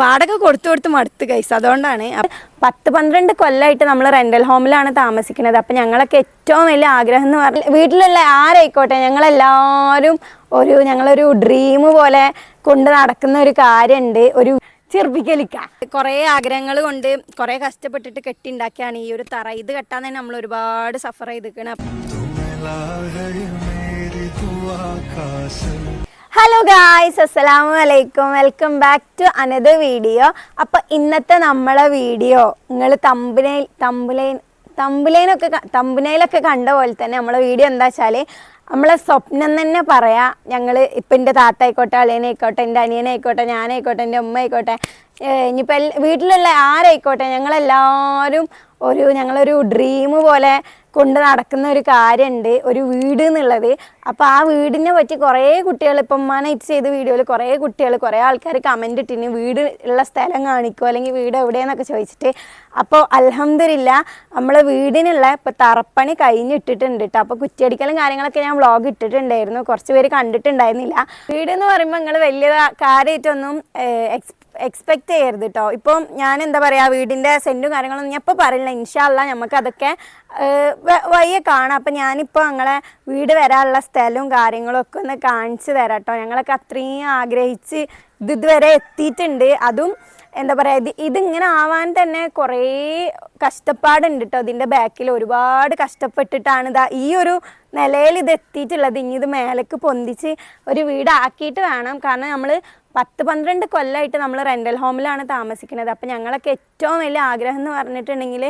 വാടക കൊടുത്തു കൊടുത്ത് മടുത്ത് കൈസ് അതുകൊണ്ടാണ് പത്ത് പന്ത്രണ്ട് കൊല്ലമായിട്ട് നമ്മൾ റെന്റൽ ഹോമിലാണ് താമസിക്കുന്നത്. അപ്പം ഞങ്ങളൊക്കെ ഏറ്റവും വലിയ ആഗ്രഹം എന്ന് പറഞ്ഞാൽ വീട്ടിലുള്ള ആരായിക്കോട്ടെ ഞങ്ങളെല്ലാവരും ഒരു ഞങ്ങളൊരു ഡ്രീം പോലെ കൊണ്ട് നടക്കുന്ന ഒരു കാര്യമുണ്ട് ഒരു ചെറുപ്പിക്കലിക്ക. കുറേ ആഗ്രഹങ്ങൾ കൊണ്ട് കുറേ കഷ്ടപ്പെട്ടിട്ട് കെട്ടിണ്ടാക്കിയാണ് ഈ ഒരു തറ. ഇത് കെട്ടാൻ തന്നെ നമ്മൾ ഒരുപാട് സഫർ ചെയ്തിരിക്കണം. ഹലോ ഗായ്സ് അസ്സലാമു അലൈക്കും welcome back to another video അപ്പോൾ ഇന്നത്തെ നമ്മളെ വീഡിയോ നിങ്ങൾ തമ്പുനയിൽ തമ്പുലൈൻ തമ്പുലൈനൊക്കെ തമ്പുനയിലൊക്കെ കണ്ട പോലെ തന്നെ നമ്മളെ വീഡിയോ എന്താ വെച്ചാൽ നമ്മളെ സ്വപ്നം തന്നെ പറയാം ഞങ്ങൾ ഇപ്പം എന്റെ താത്ത ആയിക്കോട്ടെ അളിയനായിക്കോട്ടെ എന്റെ അനിയനായിക്കോട്ടെ ഞാനായിക്കോട്ടെ എന്റെ ഉമ്മ ആയിക്കോട്ടെ ഇനിയിപ്പോൾ വീട്ടിലുള്ള ആരായിക്കോട്ടെ ഞങ്ങളെല്ലാവരും ഒരു ഞങ്ങളൊരു ഡ്രീം പോലെ കൊണ്ട് നടക്കുന്ന ഒരു കാര്യമുണ്ട് ഒരു വീട് എന്നുള്ളത്. അപ്പോൾ ആ വീടിനെ പറ്റി കുറേ കുട്ടികൾ ഇപ്പം മാനേറ്റ് ചെയ്ത വീഡിയോയിൽ കുറേ കുട്ടികൾ കുറേ ആൾക്കാർ കമന്റ് ഇട്ടിന് വീട് ഉള്ള സ്ഥലം കാണിക്കുമോ അല്ലെങ്കിൽ വീട് എവിടെയെന്നൊക്കെ ചോദിച്ചിട്ട്. അപ്പോൾ അലഹമില്ല നമ്മളെ വീടിനുള്ള ഇപ്പോൾ തറപ്പണി കഴിഞ്ഞിട്ടിട്ടുണ്ട് കേട്ടോ അപ്പോൾ കുറ്റിയടിക്കലും കാര്യങ്ങളൊക്കെ ഞാൻ വ്ളോഗ് ഇട്ടിട്ടുണ്ടായിരുന്നു കുറച്ച് പേര് കണ്ടിട്ടുണ്ടായിരുന്നില്ല. വീട് എന്ന് പറയുമ്പോൾ നിങ്ങൾ വലിയ കാര്യമായിട്ടൊന്നും എക്സ് എക്സ്പെക്ട് ചെയ്യരുത് കേട്ടോ ഇപ്പം ഞാൻ എന്താ പറയുക വീടിന്റെ സെന്റും കാര്യങ്ങളൊന്നും ഞാൻ ഇപ്പോൾ പറയില്ല. ഇൻഷാല്ല നമുക്ക് അതൊക്കെ കാണാം. അപ്പം ഞാനിപ്പോൾ ഞങ്ങളെ വീട് വരാനുള്ള സ്ഥലവും കാര്യങ്ങളും ഒക്കെ ഒന്ന് കാണിച്ചു തരാം കേട്ടോ ഞങ്ങളൊക്കെ അത്രയും ആഗ്രഹിച്ച് ഇത് ഇതുവരെ എത്തിയിട്ടുണ്ട്. അതും എന്താ പറയുക ഇത് ഇതിങ്ങനെ ആവാൻ തന്നെ കുറേ കഷ്ടപ്പാടുണ്ട് കേട്ടോ ഇതിന്റെ ബാക്കിൽ ഒരുപാട് കഷ്ടപ്പെട്ടിട്ടാണ് ഇതാ ഈ ഒരു നിലയിൽ ഇത് എത്തിയിട്ടുള്ളത്. ഇനി ഇത് മേലേക്ക് പൊന്തിച്ച് ഒരു വീടാക്കിയിട്ട് വേണം. കാരണം നമ്മൾ പത്ത് പന്ത്രണ്ട് കൊല്ലമായിട്ട് നമ്മൾ റെന്റൽ ഹോമിലാണ് താമസിക്കുന്നത്. അപ്പം ഞങ്ങളൊക്കെ ഏറ്റവും വലിയ ആഗ്രഹം എന്ന് പറഞ്ഞിട്ടുണ്ടെങ്കിൽ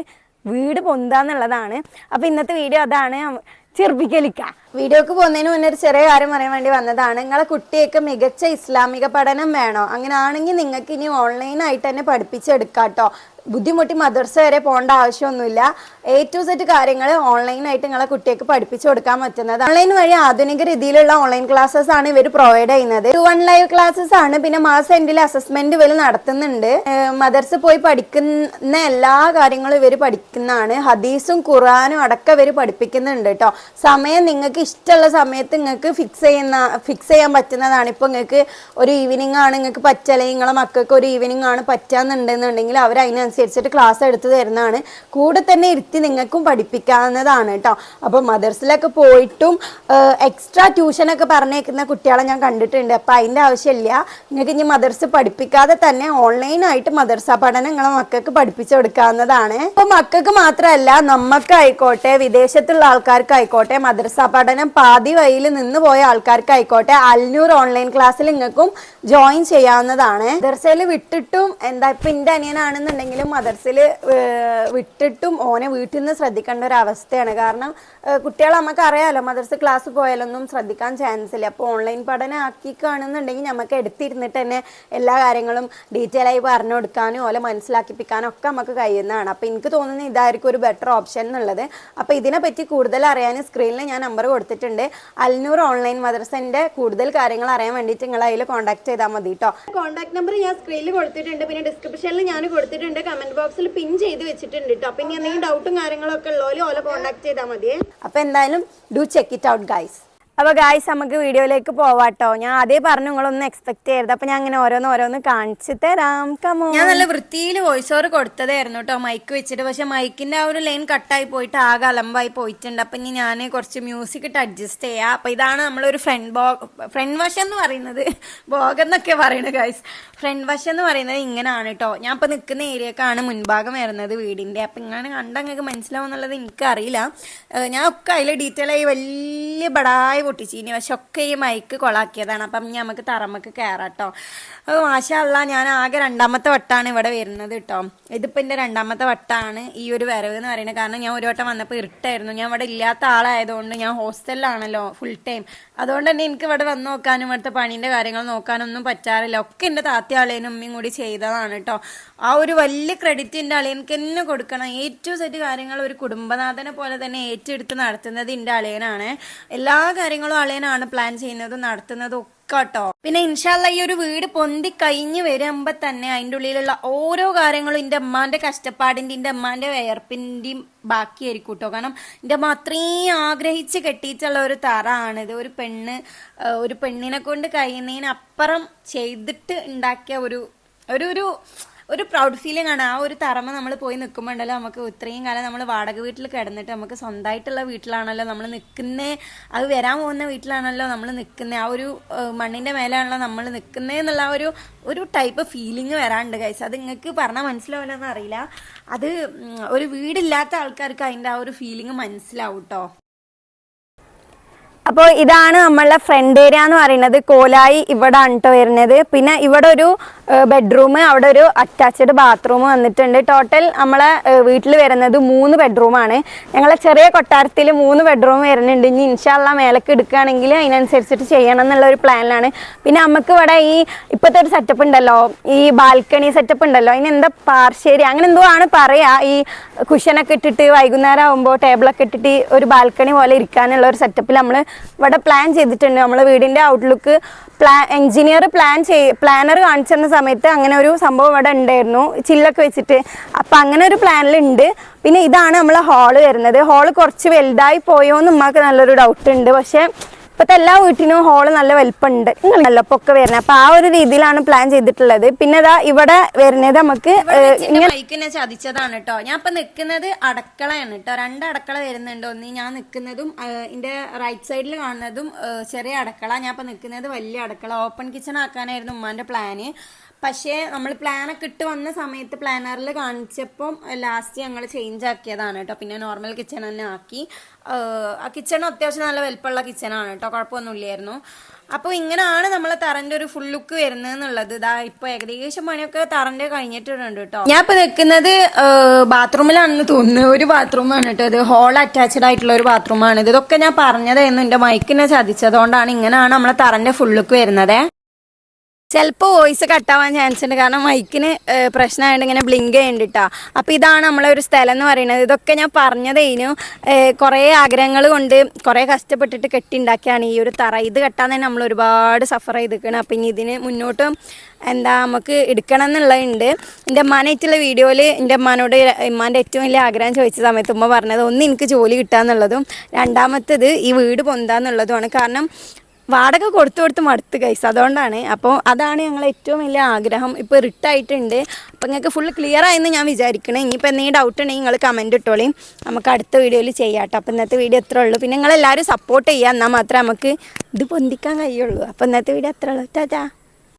വീട് പൊന്താന്നുള്ളതാണ് അപ്പോൾ ഇന്നത്തെ വീഡിയോ അതാണ്. ചെറുപ്പിക്കലിക്ക. വീഡിയോക്ക് പോകുന്നതിന് മുന്നേ ഒരു ചെറിയ കാര്യം പറയാൻ വേണ്ടി വന്നതാണ്. നിങ്ങളെ കുട്ടിയൊക്കെ മികച്ച ഇസ്ലാമിക പഠനം വേണോ? അങ്ങനെ ആണെങ്കിൽ നിങ്ങൾക്ക് ഇനി ഓൺലൈനായിട്ട് തന്നെ പഠിപ്പിച്ചെടുക്കാം കേട്ടോ ബുദ്ധിമുട്ടി മദർസ വരെ പോകേണ്ട ആവശ്യമൊന്നുമില്ല. എ ടു സെറ്റ് കാര്യങ്ങൾ ഓൺലൈനായിട്ട് നിങ്ങളെ കുട്ടികൾക്ക് പഠിപ്പിച്ചു കൊടുക്കാൻ പറ്റുന്നത്. ഓൺലൈൻ വഴി ആധുനിക രീതിയിലുള്ള ഓൺലൈൻ ക്ലാസ്സസ് ആണ് ഇവർ പ്രൊവൈഡ് ചെയ്യുന്നത്. ടു വൺ ലൈവ് ക്ലാസ്സസ് ആണ് പിന്നെ മാസ എൻഡിൽ അസസ്മെന്റ് ഇവർ നടത്തുന്നുണ്ട്. മദർസ് പോയി പഠിക്കുന്ന എല്ലാ കാര്യങ്ങളും ഇവർ പഠിക്കുന്നതാണ്. ഹദീസും ഖുറാനും അടക്കം ഇവർ പഠിപ്പിക്കുന്നുണ്ട് കേട്ടോ സമയം നിങ്ങൾക്ക് ഇഷ്ടമുള്ള സമയത്ത് നിങ്ങൾക്ക് ഫിക്സ് ചെയ്യുന്ന ഫിക്സ് ചെയ്യാൻ പറ്റുന്നതാണ്. ഇപ്പോൾ നിങ്ങൾക്ക് ഒരു ഈവനിങ് ആണ് നിങ്ങൾക്ക് പറ്റല്ലെങ്കിൽ നിങ്ങളെ മക്കൾക്ക് ഒരു ഈവനിങ് ആണ് പറ്റാന്നുണ്ടെന്നുണ്ടെങ്കിൽ അവർ അതിനനുസരിച്ചിട്ട് ക്ലാസ് എടുത്തു തരുന്നതാണ്. കൂടെ തന്നെ ഇരുത്തി നിങ്ങൾക്കും പഠിപ്പിക്കാവുന്നതാണ് കേട്ടോ. അപ്പോൾ മദർസിലൊക്കെ പോയിട്ടും എക്സ്ട്രാ ട്യൂഷനൊക്കെ പറഞ്ഞേക്കുന്ന കുട്ടികളെ ഞാൻ കണ്ടിട്ടുണ്ട്. അപ്പോൾ അതിന്റെ ആവശ്യമില്ല. നിങ്ങൾക്ക് ഇനി മദർസ് പഠിപ്പിക്കാതെ തന്നെ ഓൺലൈനായിട്ട് മദർസ പഠനം നിങ്ങളെ മക്കൾക്ക് പഠിപ്പിച്ചു കൊടുക്കാവുന്നതാണ്. അപ്പോൾ മക്കൾക്ക് മാത്രമല്ല നമുക്കായിക്കോട്ടെ വിദേശത്തുള്ള ആൾക്കാർക്കായിക്കോട്ടെ മദർസ പഠനം പാതി വഴിയിൽ നിന്ന് പോയ ആൾക്കാർക്കായിക്കോട്ടെ അൽനൂർ ഓൺലൈൻ ക്ലാസ്സിൽ നിങ്ങൾക്കും ജോയിൻ ചെയ്യാവുന്നതാണ്. മദർസയിൽ വിട്ടിട്ടും എന്താ ഇപ്പം എന്റെ അനിയനാണെന്നുണ്ടെങ്കിലും മദർസിൽ വിട്ടിട്ടും ഓനെ വീട്ടിൽ നിന്ന് ശ്രദ്ധിക്കേണ്ട ഒരു അവസ്ഥയാണ്. കാരണം കുട്ടികൾ നമുക്ക് അറിയാമല്ലോ മദർസ് ക്ലാസ് പോയാലൊന്നും ശ്രദ്ധിക്കാൻ ചാൻസ് ഇല്ല. അപ്പോൾ ഓൺലൈൻ പഠനം ആക്കി കാണുന്നുണ്ടെങ്കിൽ നമുക്ക് എടുത്തിരുന്നിട്ട് തന്നെ എല്ലാ കാര്യങ്ങളും ഡീറ്റെയിൽ ആയി പറഞ്ഞു കൊടുക്കാനും ഓലെ മനസ്സിലാക്കിപ്പിക്കാനും ഒക്കെ നമുക്ക് കഴിയുന്നതാണ്. അപ്പോൾ എനിക്ക് തോന്നുന്നത് ഇതായിരിക്കും ഒരു ബെറ്റർ ഓപ്ഷൻ എന്നുള്ളത്. അപ്പോൾ ഇതിനെപ്പറ്റി കൂടുതൽ അറിയാൻ സ്ക്രീനിൽ ഞാൻ നമ്പർ കൊടുത്തിട്ടുണ്ട്. അൽനൂർ ഓൺലൈൻ മദർസിന്റെ കൂടുതൽ കാര്യങ്ങൾ അറിയാൻ വേണ്ടിയിട്ട് നിങ്ങൾ അതിൽ കോൺടാക്ട് ചെയ്താൽ മതി കേട്ടോ കോൺടാക്ട് നമ്പർ ഞാൻ സ്ക്രീനിൽ കൊടുത്തിട്ടുണ്ട്. പിന്നെ ഡിസ്ക്രിപ്ഷനിൽ ഞാൻ കൊടുത്തിട്ടുണ്ട്. കമന്റ് ബോക്സിൽ പിൻ ചെയ്ത് വെച്ചിട്ടുണ്ട് കേട്ടോ അപ്പം ഇനി എന്തെങ്കിലും ഡൗട്ടും കാര്യങ്ങളൊക്കെ ഉള്ളവർ ഓലെ കോൺടാക്ട് ചെയ്താൽ മതി അപ്പൊ എന്തായാലും do check it out guys അപ്പൊ ഗായ്സ് നമുക്ക് വീഡിയോയിലേക്ക് പോവാട്ടോ. ഞാൻ അതേ പറഞ്ഞു നിങ്ങളൊന്നും എക്സ്പെക്ട് ചെയ്യരുത്. അപ്പൊ ഞാൻ അങ്ങനെ ഓരോന്ന് ഓരോന്ന് കാണിച്ചു തരാം. കമോ ഞാൻ നല്ല വൃത്തിയിൽ വോയിസ് ഓവർ കൊടുത്തതായിരുന്നു കേട്ടോ മൈക്ക് വെച്ചിട്ട്. പക്ഷെ മൈക്കിന്റെ ആ ഒരു ലൈൻ കട്ടായി പോയിട്ട് ആകെ അലമ്പായി പോയിട്ടുണ്ട്. അപ്പൊ ഇനി ഞാൻ കുറച്ച് മ്യൂസിക് ഇട്ട് അഡ്ജസ്റ്റ് ചെയ്യാം. അപ്പൊ ഇതാണ് നമ്മളൊരു ഫ്രണ്ട് ബോ ഫ്രണ്ട് വശം എന്ന് പറയുന്നത്. ബോഗ് എന്നൊക്കെ പറയുന്നത് ഗായ്സ് ഫ്രണ്ട് വശം എന്ന് പറയുന്നത് ഇങ്ങനെയാണ് കേട്ടോ ഞാൻ ഇപ്പൊ നിൽക്കുന്ന ഏരിയ ഏരിയക്കാണ് മുൻഭാഗം വരുന്നത് വീടിന്റെ. അപ്പൊ ഇങ്ങനെ കണ്ട നിങ്ങൾക്ക് മനസ്സിലാവും എന്നുള്ളത് എനിക്കറിയില്ല ഞാൻ ഒക്കെ അതിൽ ഡീറ്റെയിൽ ആയി വലിയ ബടായി പൊട്ടിച്ചീനി പക്ഷെ ഒക്കെ ഈ മൈക്ക് കൊളാക്കിയതാണ്. അപ്പം നമുക്ക് തറമക്ക് കയറാട്ടോ അപ്പോൾ മാഷല്ല ഞാൻ ആകെ രണ്ടാമത്തെ വട്ടാണ് ഇവിടെ വരുന്നത് കേട്ടോ ഇതിപ്പോൾ എന്റെ രണ്ടാമത്തെ വട്ടാണ് ഈ ഒരു വരവ് എന്ന് പറയുന്നത്. കാരണം ഞാൻ ഒരു വട്ടം വന്നപ്പോൾ ഇരുട്ടായിരുന്നു. ഞാൻ ഇവിടെ ഇല്ലാത്ത ആളായതുകൊണ്ട് ഞാൻ ഹോസ്റ്റലിലാണല്ലോ ഫുൾ ടൈം അതുകൊണ്ട് തന്നെ എനിക്ക് ഇവിടെ വന്ന് നോക്കാനും ഇവിടുത്തെ പണീന്റെ കാര്യങ്ങൾ നോക്കാനൊന്നും പറ്റാറില്ല. ഒക്കെ എന്റെ താത്തി ആളേനും ഉമ്മയും കൂടി ചെയ്തതാണ് കേട്ടോ ആ ഒരു വലിയ ക്രെഡിറ്റ് എന്റെ അളിയനക്ക് തന്നെ കൊടുക്കണം. ഏറ്റവും സെറ്റ് കാര്യങ്ങൾ ഒരു കുടുംബനാഥനെ പോലെ തന്നെ ഏറ്റെടുത്ത് നടത്തുന്നത് എന്റെ അളിയനാണ്. എല്ലാ കാര്യങ്ങളും അളിയനാണ് പ്ലാൻ ചെയ്യുന്നതും നടത്തുന്നതും ഒക്കെ കേട്ടോ പിന്നെ ഇൻഷാല്ല ഈ ഒരു വീട് പൊന്തി കഴിഞ്ഞ് വരുമ്പോ തന്നെ അതിന്റെ ഉള്ളിലുള്ള ഓരോ കാര്യങ്ങളും എന്റെ അമ്മാന്റെ കഷ്ടപ്പാടിന്റെ എന്റെ അമ്മാന്റെ വയർപ്പിന്റെയും ബാക്കിയായിരിക്കും കേട്ടോ കാരണം എന്റെ അമ്മ അത്രയും ആഗ്രഹിച്ച് കെട്ടിയിട്ടുള്ള ഒരു തറാണിത് ഒരു പെണ്ണ് ഒരു പെണ്ണിനെ കൊണ്ട് കഴിയുന്നതിനപ്പുറം ചെയ്തിട്ട് ഉണ്ടാക്കിയ ഒരു ഒരു ഒരു ഒരു പ്രൗഡ് ഫീലിംഗ് ആണ്. ആ ഒരു തറമ നമ്മൾ പോയി നിൽക്കുമ്പോണ്ടല്ലോ നമുക്ക് ഇത്രയും കാലം നമ്മൾ വാടക വീട്ടിൽ കിടന്നിട്ട് നമുക്ക് സ്വന്തമായിട്ടുള്ള വീട്ടിലാണല്ലോ നമ്മൾ നിൽക്കുന്നേ. അത് വരാൻ പോകുന്ന വീട്ടിലാണല്ലോ നമ്മൾ നിൽക്കുന്നത് ആ ഒരു മണ്ണിന്റെ മേലാണല്ലോ നമ്മൾ നിൽക്കുന്നേ എന്നുള്ള ഒരു ഒരു ടൈപ്പ് ഫീലിംഗ് വരാണ്ട് കൈസ് അത് നിങ്ങൾക്ക് പറഞ്ഞാൽ മനസ്സിലാവില്ലെന്ന് അറിയില്ല. അത് ഒരു വീടില്ലാത്ത ആൾക്കാർക്ക് അതിന്റെ ആ ഒരു ഫീലിംഗ് മനസ്സിലാവും കേട്ടോ അപ്പോൾ ഇതാണ് നമ്മളുടെ ഫ്രണ്ട് ഏരിയ എന്ന് പറയുന്നത്. കോലായി ഇവിടെ ആണ് വരുന്നത്. പിന്നെ ഇവിടെ ഒരു ബെഡ്റൂം അവിടെ ഒരു അറ്റാച്ച്ഡ് ബാത്റൂം വന്നിട്ടുണ്ട്. ടോട്ടൽ നമ്മളെ വീട്ടിൽ വരുന്നത് മൂന്ന് ബെഡ്റൂമാണ് ഞങ്ങളെ ചെറിയ കൊട്ടാരത്തിൽ മൂന്ന് ബെഡ്റൂം വരുന്നുണ്ട്. ഇനി ഇൻഷാല്ല മേലേക്ക് എടുക്കുകയാണെങ്കിൽ അതിനനുസരിച്ചിട്ട് ചെയ്യണം എന്നുള്ള ഒരു പ്ലാനിലാണ് പിന്നെ നമുക്ക് ഇവിടെ ഈ ഇപ്പോഴത്തെ ഒരു സെറ്റപ്പ് ഉണ്ടല്ലോ. ഈ ബാൽക്കണി സെറ്റപ്പ് ഉണ്ടല്ലോ. അതിന് എന്താ പാർശ്ശേരി അങ്ങനെ എന്തോ ആണ് പറയാ. ഈ കുഷനൊക്കെ ഇട്ടിട്ട് വൈകുന്നേരം ആകുമ്പോൾ ടേബിളൊക്കെ ഇട്ടിട്ട് ഒരു ബാൽക്കണി പോലെ ഇരിക്കാനുള്ള ഒരു സെറ്റപ്പിൽ നമ്മൾ ഇവിടെ പ്ലാൻ ചെയ്തിട്ടുണ്ട്. നമ്മൾ വീടിന്റെ ഔട്ട്ലുക്ക് പ്ലാ എഞ്ചിനീയർ പ്ലാൻ ചെയ് പ്ലാനർ കാണിച്ചിരുന്ന സമയത്ത് അങ്ങനെ ഒരു സംഭവം ഇവിടെ ഉണ്ടായിരുന്നു. ചില്ലൊക്കെ വെച്ചിട്ട്. അപ്പം അങ്ങനെ ഒരു പ്ലാനിലുണ്ട് പിന്നെ ഇതാണ് നമ്മളെ ഹാൾ വരുന്നത്. ഹാൾ കുറച്ച് വലുതായി പോയോ എന്ന് ഉമ്മാക്ക് നല്ലൊരു ഡൗട്ട് ഉണ്ട്. പക്ഷേ ഇപ്പോഴത്തെ എല്ലാ വീട്ടിനും ഹോൾ നല്ല വലിപ്പമുണ്ട്. നല്ല പൊക്കെ വരുന്നത്. അപ്പൊ ആ ഒരു രീതിയിലാണ് പ്ലാൻ ചെയ്തിട്ടുള്ളത്. പിന്നെ ഇതാ ഇവിടെ വരുന്നത് നമുക്ക് ചതിച്ചതാണ് കേട്ടോ ഞാൻ ഇപ്പൊ നിൽക്കുന്നത് അടക്കളയാണ് കേട്ടോ രണ്ട് അടക്കള വരുന്നുണ്ട്. ഒന്ന് ഞാൻ നിൽക്കുന്നതും എന്റെ റൈറ്റ് സൈഡിൽ കാണുന്നതും ചെറിയ അടക്കള. ഞാൻ ഇപ്പൊ നിൽക്കുന്നത് വലിയ അടക്കള. ഓപ്പൺ കിച്ചൺ ആക്കാനായിരുന്നു ഉമ്മാന്റെ പ്ലാന് പക്ഷേ നമ്മൾ പ്ലാനൊക്കെ ഇട്ട് വന്ന സമയത്ത് പ്ലാനറിൽ കാണിച്ചപ്പം ലാസ്റ്റ് ഞങ്ങൾ ചേഞ്ച് ആക്കിയതാണ് കേട്ടോ. പിന്നെ നോർമൽ കിച്ചൺ തന്നെ ആക്കി. ആ കിച്ചൺ അത്യാവശ്യം നല്ല വലിപ്പമുള്ള കിച്ചണാണ് കേട്ടോ. കുഴപ്പമൊന്നുമില്ലായിരുന്നു. അപ്പോൾ ഇങ്ങനെയാണ് നമ്മൾ തറന്റെ ഒരു ഫുൾ ലുക്ക് വരുന്നത് എന്നുള്ളത് ഇതാ ഇപ്പൊ ഏകദേശം പണിയൊക്കെ തറന്റെ കഴിഞ്ഞിട്ടുണ്ട് കേട്ടോ. ഞാൻ ഇപ്പൊ നിൽക്കുന്നത് ബാത്റൂമിലാണെന്ന് തോന്നുന്നു. ഒരു ബാത്റൂമാണ് കേട്ടോ ഇത്. ഹോൾ അറ്റാച്ച്ഡ് ആയിട്ടുള്ള ഒരു ബാത്റൂമാണ് ഇത് ഇതൊക്കെ ഞാൻ പറഞ്ഞതായിരുന്നു. എന്റെ മൈക്കിനെ ചതിച്ചതുകൊണ്ടാണ് ഇങ്ങനെയാണ് നമ്മളെ തറന്റെ ഫുൾ ലുക്ക് വരുന്നത്. ചിലപ്പോൾ വോയിസ് കട്ടാവാൻ ചാൻസ് ഉണ്ട്. കാരണം മൈക്കിന് പ്രശ്നമായിട്ട് ഇങ്ങനെ ബ്ലിങ്ക് ചെയ്യുന്നുണ്ട് അപ്പോൾ ഇതാണ് നമ്മളെ ഒരു സ്ഥലം എന്ന് പറയുന്നത്. ഇതൊക്കെ ഞാൻ പറഞ്ഞതേനു കുറേ ആഗ്രഹങ്ങൾ കൊണ്ട് കുറേ കഷ്ടപ്പെട്ടിട്ട് കെട്ടിണ്ടാക്കിയാണ് ഈ ഒരു തറ. ഇത് കെട്ടാൻ തന്നെ നമ്മൾ ഒരുപാട് സഫർ ചെയ്തിരിക്കണം. അപ്പം ഇനി ഇതിന് മുന്നോട്ടും എന്താ നമുക്ക് എടുക്കണം എന്നുള്ളതുണ്ട്. എന്റെ അമ്മാനായിട്ടുള്ള വീഡിയോയിൽ എന്റെ അമ്മാനോട് ഉമ്മാന്റെ ഏറ്റവും വലിയ ആഗ്രഹം ചോദിച്ച സമയത്ത് ഉമ്മ പറഞ്ഞത് ഒന്ന് എനിക്ക് ജോലി കിട്ടുക എന്നുള്ളതും രണ്ടാമത്തേത് ഈ വീട് പൊന്താന്നുള്ളതുമാണ്. കാരണം വാടക കൊടുത്തു കൊടുത്ത് മടുത്ത് കൈസ് അതുകൊണ്ടാണ്. അപ്പോൾ അതാണ് ഞങ്ങൾ ഏറ്റവും വലിയ ആഗ്രഹം. ഇപ്പോൾ റിട്ടായിട്ടുണ്ട്. അപ്പോൾ നിങ്ങൾക്ക് ഫുൾ ക്ലിയർ ആയെന്ന് ഞാൻ വിചാരിക്കണേ. ഇനിയിപ്പോൾ എന്തെങ്കിലും ഡൗട്ട് ഉണ്ടെങ്കിൽ നിങ്ങൾ കമന്റ് ഇട്ടോളി. നമുക്ക് അടുത്ത വീഡിയോയിൽ ചെയ്യാം കേട്ടോ അപ്പോൾ ഇന്നത്തെ വീഡിയോ എത്ര ഉള്ളൂ. പിന്നെ നിങ്ങളെല്ലാവരും സപ്പോർട്ട് ചെയ്യുക എന്നാൽ മാത്രമേ നമുക്ക് ഇത് പൊന്തിക്കാൻ കഴിയുള്ളൂ. അപ്പോൾ ഇന്നത്തെ വീഡിയോ എത്ര ഉള്ളൂ. ടാറ്റാ.